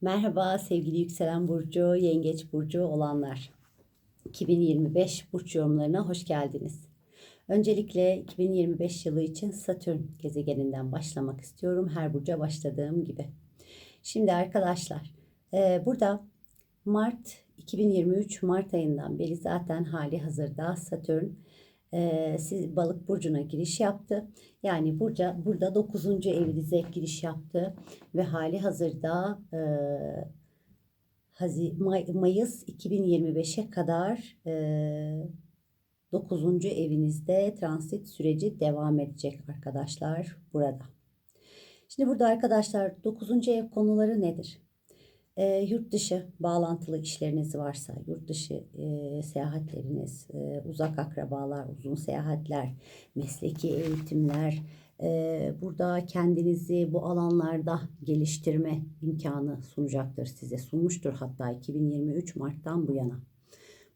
Merhaba sevgili yükselen burcu, yengeç burcu olanlar. 2025 burç yorumlarına hoş geldiniz. Öncelikle 2025 yılı için Satürn gezegeninden başlamak istiyorum. Her burca başladığım gibi. Şimdi arkadaşlar e, burada Mart 2023 Mart ayından beri zaten hali hazırda Satürn e, siz balık burcuna giriş yaptı. Yani burada burada 9. evinize giriş yaptı ve hali hazırda e, Hazi, May, Mayıs 2025'e kadar e, 9. evinizde transit süreci devam edecek arkadaşlar burada. Şimdi burada arkadaşlar 9. ev konuları nedir? E, yurt dışı bağlantılı işleriniz varsa, yurt dışı e, seyahatleriniz, e, uzak akrabalar, uzun seyahatler, mesleki eğitimler, e, burada kendinizi bu alanlarda geliştirme imkanı sunacaktır size. Sunmuştur hatta 2023 Mart'tan bu yana.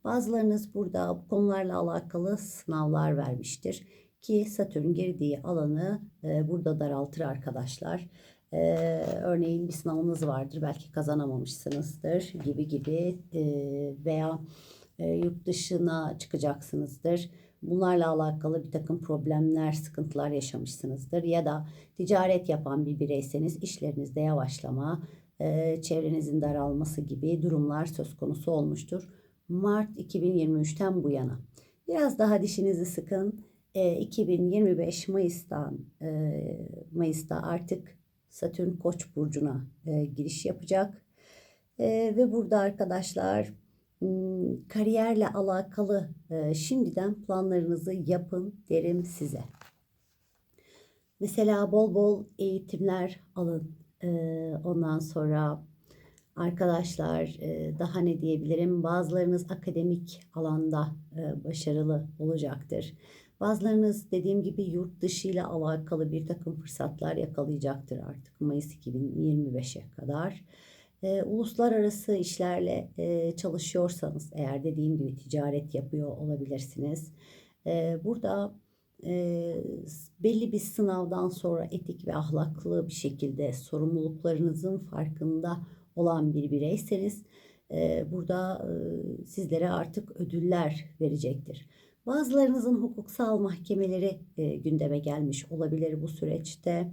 Bazılarınız burada bu konularla alakalı sınavlar vermiştir ki Satürn girdiği alanı e, burada daraltır arkadaşlar. Ee, örneğin bir sınavınız vardır belki kazanamamışsınızdır gibi gibi e, veya e, yurt dışına çıkacaksınızdır. Bunlarla alakalı bir takım problemler, sıkıntılar yaşamışsınızdır. Ya da ticaret yapan bir bireyseniz işlerinizde yavaşlama, e, çevrenizin daralması gibi durumlar söz konusu olmuştur. Mart 2023'ten bu yana. Biraz daha dişinizi sıkın. E, 2025 Mayıs'tan e, Mayıs'ta artık Satürn Koç burcuna e, giriş yapacak. E, ve burada arkadaşlar hmm, kariyerle alakalı e, şimdiden planlarınızı yapın derim size. Mesela bol bol eğitimler alın. E, ondan sonra arkadaşlar e, daha ne diyebilirim? Bazılarınız akademik alanda e, başarılı olacaktır. Bazılarınız dediğim gibi yurt dışı ile alakalı bir takım fırsatlar yakalayacaktır artık Mayıs 2025'e kadar. E, uluslararası işlerle e, çalışıyorsanız eğer dediğim gibi ticaret yapıyor olabilirsiniz. E, burada e, belli bir sınavdan sonra etik ve ahlaklı bir şekilde sorumluluklarınızın farkında olan bir bireyseniz e, burada e, sizlere artık ödüller verecektir. Bazılarınızın hukuksal mahkemeleri e, gündeme gelmiş olabilir bu süreçte.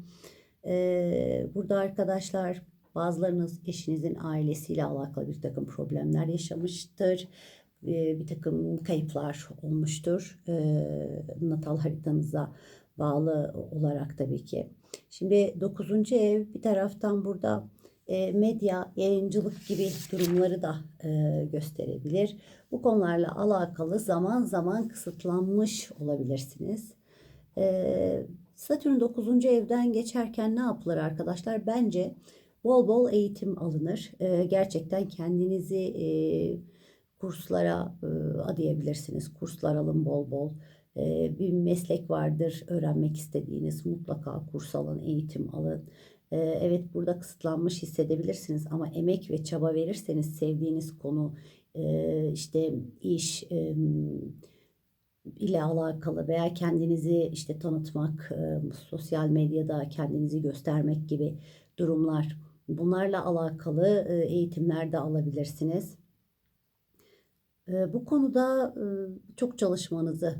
E, burada arkadaşlar bazılarınız eşinizin ailesiyle alakalı bir takım problemler yaşamıştır. E, bir takım kayıplar olmuştur. E, natal haritanıza bağlı olarak tabii ki. Şimdi 9. ev bir taraftan burada e, medya, yayıncılık gibi durumları da e, gösterebilir. Bu konularla alakalı zaman zaman kısıtlanmış olabilirsiniz. E, Satürn 9. evden geçerken ne yapılır arkadaşlar? Bence bol bol eğitim alınır. Gerçekten kendinizi kurslara adayabilirsiniz. Kurslar alın bol bol bir meslek vardır öğrenmek istediğiniz mutlaka kurs alın, eğitim alın. Evet burada kısıtlanmış hissedebilirsiniz ama emek ve çaba verirseniz sevdiğiniz konu işte iş ile alakalı veya kendinizi işte tanıtmak, sosyal medyada kendinizi göstermek gibi durumlar bunlarla alakalı eğitimler de alabilirsiniz. Bu konuda çok çalışmanızı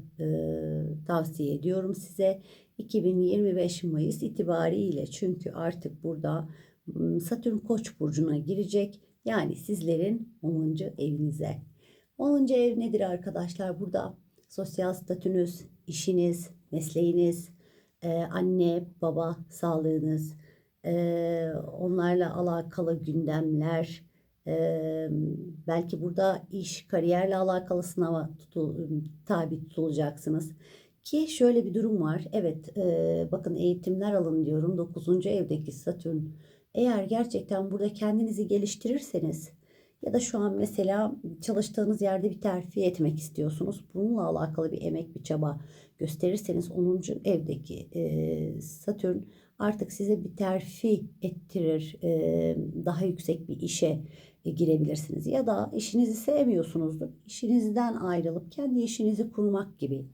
tavsiye ediyorum size. 2025 Mayıs itibariyle çünkü artık burada Satürn Koç burcuna girecek. Yani sizlerin 10. evinize. 10. ev nedir arkadaşlar? Burada sosyal statünüz, işiniz, mesleğiniz, anne, baba, sağlığınız, onlarla alakalı gündemler, belki burada iş, kariyerle alakalı sınava tutul, tabi tutulacaksınız. Ki şöyle bir durum var. Evet e, bakın eğitimler alın diyorum. 9. evdeki Satürn. Eğer gerçekten burada kendinizi geliştirirseniz ya da şu an mesela çalıştığınız yerde bir terfi etmek istiyorsunuz. Bununla alakalı bir emek, bir çaba gösterirseniz 10. evdeki e, Satürn artık size bir terfi ettirir. E, daha yüksek bir işe girebilirsiniz. Ya da işinizi sevmiyorsunuzdur. İşinizden ayrılıp kendi işinizi kurmak gibi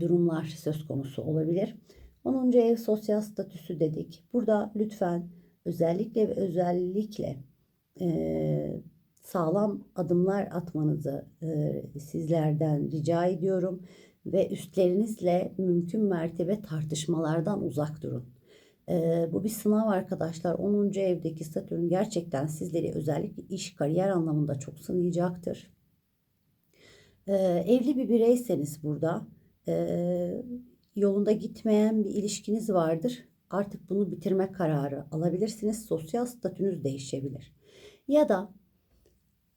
durumlar söz konusu olabilir. 10. ev sosyal statüsü dedik. Burada lütfen özellikle ve özellikle e, sağlam adımlar atmanızı e, sizlerden rica ediyorum ve üstlerinizle mümkün mertebe tartışmalardan uzak durun. E, bu bir sınav arkadaşlar. 10. evdeki Satürn gerçekten sizleri özellikle iş, kariyer anlamında çok sınayacaktır. E, evli bir bireyseniz burada e, yolunda gitmeyen bir ilişkiniz vardır. Artık bunu bitirme kararı alabilirsiniz. Sosyal statünüz değişebilir. Ya da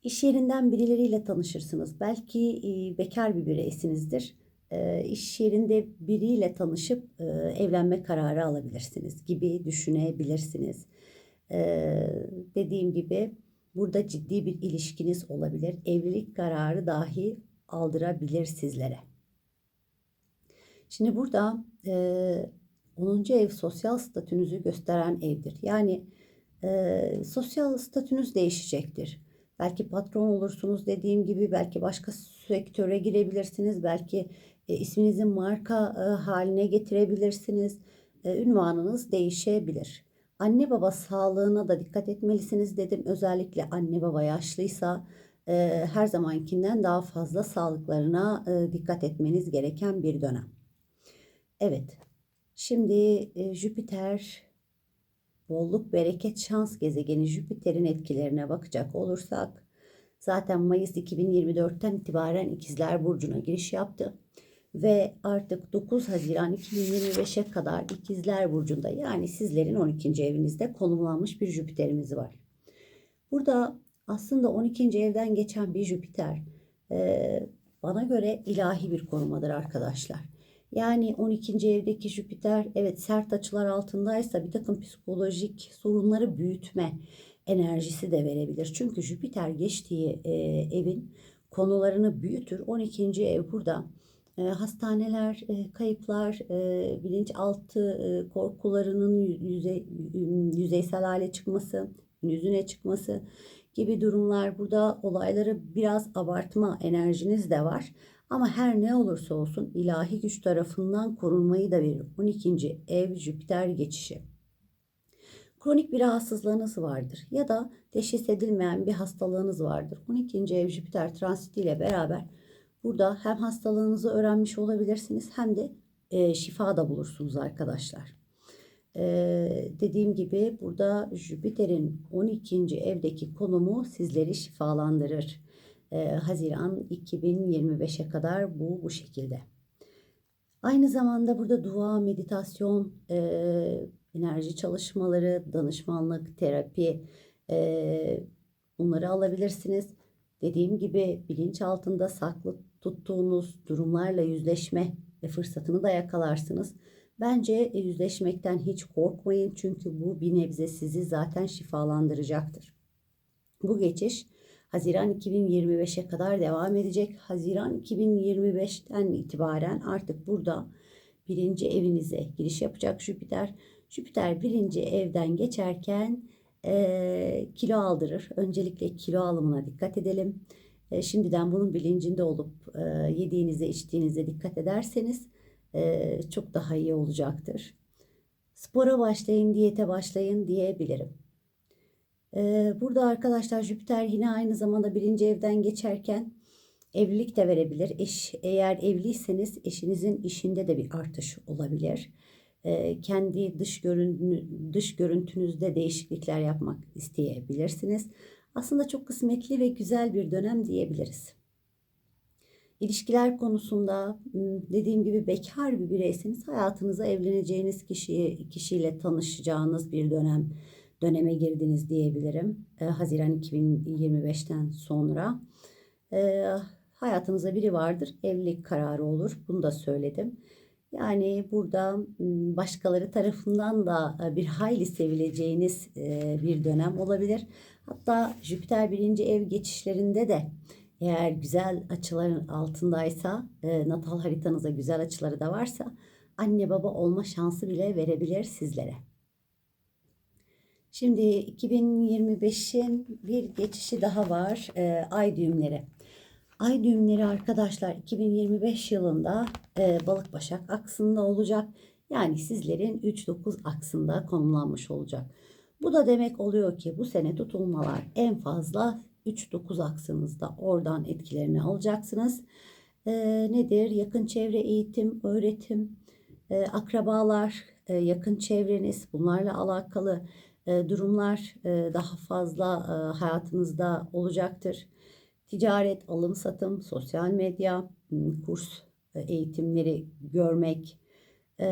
iş yerinden birileriyle tanışırsınız. Belki e, bekar bir bireysinizdir. E, iş yerinde biriyle tanışıp e, evlenme kararı alabilirsiniz gibi düşünebilirsiniz. E, dediğim gibi burada ciddi bir ilişkiniz olabilir. Evlilik kararı dahi aldırabilir sizlere. Şimdi burada e, 10. ev sosyal statünüzü gösteren evdir. Yani e, sosyal statünüz değişecektir. Belki patron olursunuz dediğim gibi belki başka sektöre girebilirsiniz. Belki e, isminizi marka e, haline getirebilirsiniz. E, ünvanınız değişebilir. Anne baba sağlığına da dikkat etmelisiniz dedim. Özellikle anne baba yaşlıysa e, her zamankinden daha fazla sağlıklarına e, dikkat etmeniz gereken bir dönem. Evet. Şimdi e, Jüpiter bolluk, bereket, şans gezegeni Jüpiter'in etkilerine bakacak olursak zaten Mayıs 2024'ten itibaren İkizler Burcu'na giriş yaptı. Ve artık 9 Haziran 2025'e kadar İkizler Burcu'nda yani sizlerin 12. evinizde konumlanmış bir Jüpiter'imiz var. Burada aslında 12. evden geçen bir Jüpiter e, bana göre ilahi bir korumadır arkadaşlar. Yani 12. evdeki Jüpiter evet sert açılar altındaysa bir takım psikolojik sorunları büyütme enerjisi de verebilir. Çünkü Jüpiter geçtiği e, evin konularını büyütür. 12. ev burada e, hastaneler, e, kayıplar, e, bilinçaltı e, korkularının yüzey, yüzeysel hale çıkması, yüzüne çıkması gibi durumlar burada olayları biraz abartma enerjiniz de var. Ama her ne olursa olsun ilahi güç tarafından korunmayı da verir. 12. ev Jüpiter geçişi. Kronik bir rahatsızlığınız vardır ya da teşhis edilmeyen bir hastalığınız vardır. 12. ev Jüpiter transiti ile beraber burada hem hastalığınızı öğrenmiş olabilirsiniz hem de e, şifa da bulursunuz arkadaşlar. Ee, dediğim gibi burada Jüpiter'in 12. evdeki konumu sizleri şifalandırır e, Haziran 2025'e kadar bu bu şekilde. Aynı zamanda burada dua, meditasyon, e, enerji çalışmaları, danışmanlık, terapi e, bunları alabilirsiniz. Dediğim gibi bilinç altında saklı tuttuğunuz durumlarla yüzleşme ve fırsatını da yakalarsınız. Bence yüzleşmekten hiç korkmayın çünkü bu bir nebze sizi zaten şifalandıracaktır. Bu geçiş Haziran 2025'e kadar devam edecek. Haziran 2025'ten itibaren artık burada birinci evinize giriş yapacak Jüpiter. Jüpiter birinci evden geçerken e, kilo aldırır. Öncelikle kilo alımına dikkat edelim. E, şimdiden bunun bilincinde olup e, yediğinize içtiğinize dikkat ederseniz e, çok daha iyi olacaktır. Spora başlayın, diyete başlayın diyebilirim. Ee, burada arkadaşlar Jüpiter yine aynı zamanda birinci evden geçerken evlilik de verebilir. Eş, eğer evliyseniz eşinizin işinde de bir artış olabilir. Ee, kendi dış, görün, dış görüntünüzde değişiklikler yapmak isteyebilirsiniz. Aslında çok kısmetli ve güzel bir dönem diyebiliriz. İlişkiler konusunda dediğim gibi bekar bir bireyseniz hayatınıza evleneceğiniz kişiyi, kişiyle tanışacağınız bir dönem döneme girdiniz diyebilirim. E, Haziran 2025'ten sonra. E, hayatınızda biri vardır. Evlilik kararı olur. Bunu da söyledim. Yani burada başkaları tarafından da bir hayli sevileceğiniz bir dönem olabilir. Hatta Jüpiter birinci ev geçişlerinde de eğer güzel açıların altındaysa, natal haritanıza güzel açıları da varsa anne baba olma şansı bile verebilir sizlere. Şimdi 2025'in bir geçişi daha var. E, ay düğümleri. Ay düğümleri arkadaşlar 2025 yılında e, balık başak aksında olacak. Yani sizlerin 3-9 aksında konumlanmış olacak. Bu da demek oluyor ki bu sene tutulmalar en fazla 3-9 aksınızda oradan etkilerini alacaksınız. Ee, nedir? Yakın çevre eğitim, öğretim, e, akrabalar, e, yakın çevreniz bunlarla alakalı e, durumlar e, daha fazla e, hayatınızda olacaktır. Ticaret, alım satım, sosyal medya, kurs e, eğitimleri görmek, e,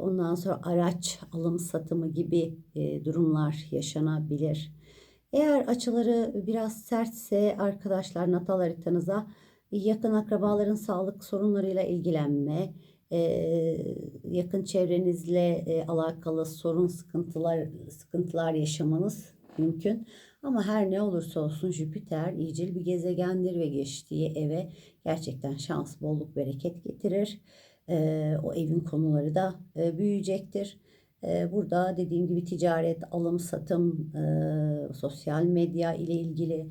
ondan sonra araç alım satımı gibi e, durumlar yaşanabilir. Eğer açıları biraz sertse arkadaşlar natal haritanıza yakın akrabaların sağlık sorunlarıyla ilgilenme, e, yakın çevrenizle e, alakalı sorun sıkıntılar sıkıntılar yaşamanız mümkün. Ama her ne olursa olsun Jüpiter iyicil bir gezegendir ve geçtiği eve gerçekten şans, bolluk, bereket getirir. E, o evin konuları da e, büyüyecektir. E, burada dediğim gibi ticaret, alım, satım, e, sosyal medya ile ilgili e,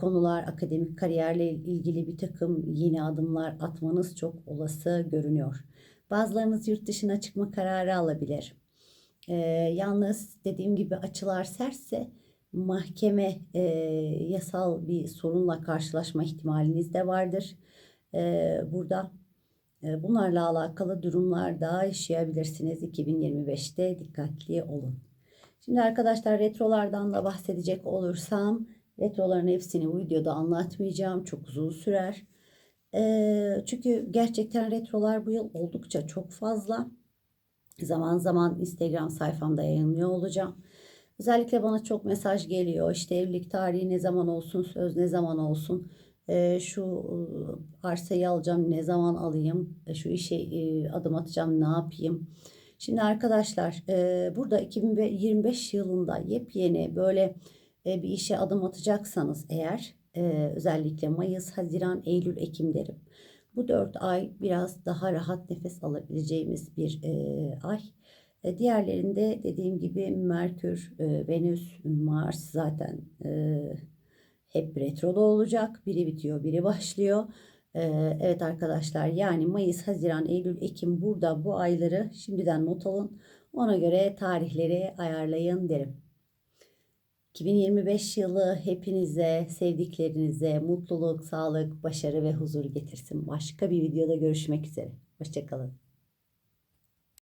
konular, akademik kariyerle ilgili bir takım yeni adımlar atmanız çok olası görünüyor. Bazılarınız yurt dışına çıkma kararı alabilir. E, yalnız dediğim gibi açılar sertse mahkeme e, yasal bir sorunla karşılaşma ihtimaliniz de vardır. E, burada e, bunlarla alakalı durumlar da yaşayabilirsiniz 2025'te dikkatli olun. Şimdi arkadaşlar retrolardan da bahsedecek olursam retroların hepsini bu videoda anlatmayacağım. Çok uzun sürer. E, çünkü gerçekten retrolar bu yıl oldukça çok fazla. Zaman zaman Instagram sayfamda yayınlıyor olacağım. Özellikle bana çok mesaj geliyor. İşte evlilik tarihi ne zaman olsun, söz ne zaman olsun, e, şu arsayı alacağım ne zaman alayım, e, şu işe e, adım atacağım ne yapayım. Şimdi arkadaşlar e, burada 2025 yılında yepyeni böyle bir işe adım atacaksanız eğer e, özellikle Mayıs, Haziran, Eylül, Ekim derim. Bu dört ay biraz daha rahat nefes alabileceğimiz bir e, ay. E, diğerlerinde dediğim gibi Merkür, e, Venüs, Mars zaten e, hep retroda olacak. Biri bitiyor, biri başlıyor. E, evet arkadaşlar yani Mayıs, Haziran, Eylül, Ekim burada bu ayları şimdiden not alın. Ona göre tarihleri ayarlayın derim. 2025 yılı hepinize, sevdiklerinize mutluluk, sağlık, başarı ve huzur getirsin. Başka bir videoda görüşmek üzere. Hoşçakalın.